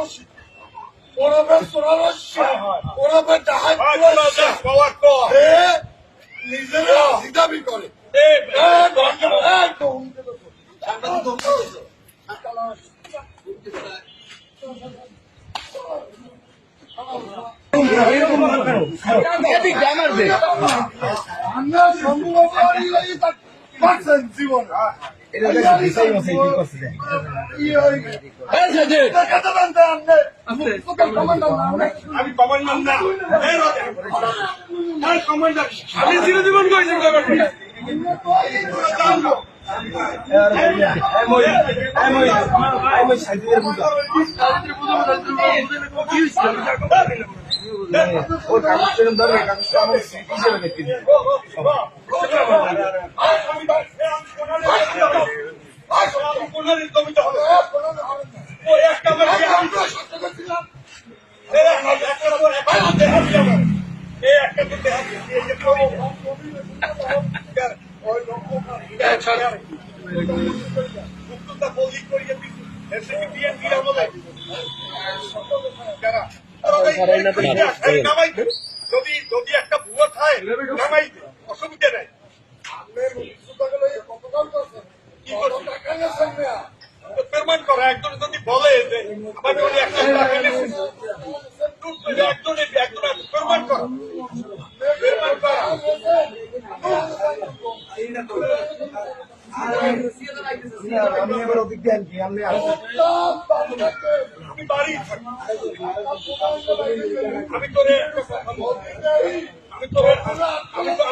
রশিদ ওরফে সোনারস্যা ওরফে ডাহাই পাওয়ার কর। সে নিজেরা দাবি। করে। আমরা তার বাঁচছেন জীবনে। হয়ে। দেখাতে আমি কমান্ডার না কমান্ডার আমি চিরজীবন করেছি একটা পর একটা দেহাবি আমার এই একটা তো দেহাবি যদি যদি একটা ভুয়ো খায় করা, একজন যদি বলে যে টাকা নিয়েছে একজন একজন প্রমাণ করা প্রমাণ করা আমি আমি। আমি তোরে আমি আমি তো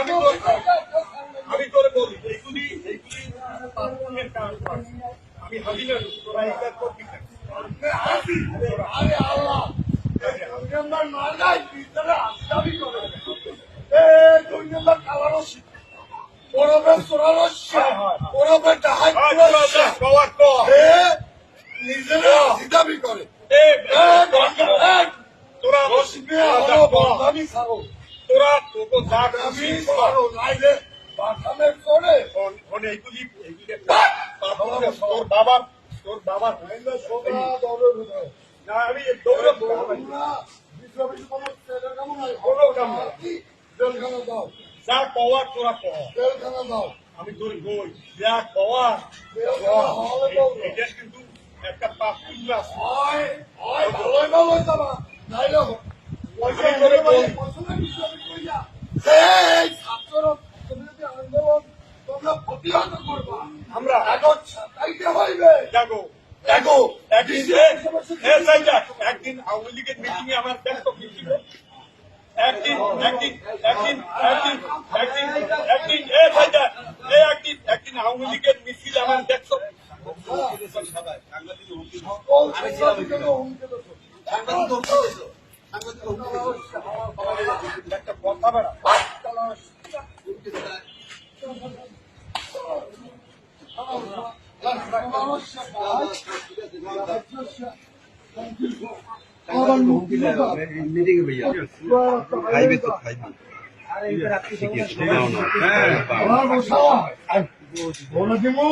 আমি তোরে বলি, এইগুলি এইগুলি কাজ দাবি করে তোরা। বদনামি ছাড়ো। তোরা তোকে কর। ছাড়ো, নাইলে বাসামের করে। শোন, এইগুলি এইগুলি তোর বাবার তোর ঢুকে। না আমি দৌড়ে কোনো কাম দাও। যা পাওয়ার তোরা দাও। আমি তোর বই যা দাও এটা কিন্তু একটা পাপ ক্লাস ভালোই ভালোই যাবা নাইলে পয়সা আমি তোরে এনে ভাই বল- পয়সা বিপ্লবী কইয়া এই ছাত্ররা তুমি যদি আন্দোলন তোমরা প্রতিহত আমরা কাগজ ছাপাইতে হইবে। দেখো একদিন আওয়ামী লীগের মিটিং এ আমার ছিল। একদিন একদিন একদিন একদিন একদিন একদিন এ সাইডা এ একদিন একদিন আওয়ামী লীগের মিছিল আমার দেখছ। একটা কথা বেড়া খাইবে তো খাইবে বলে দিমু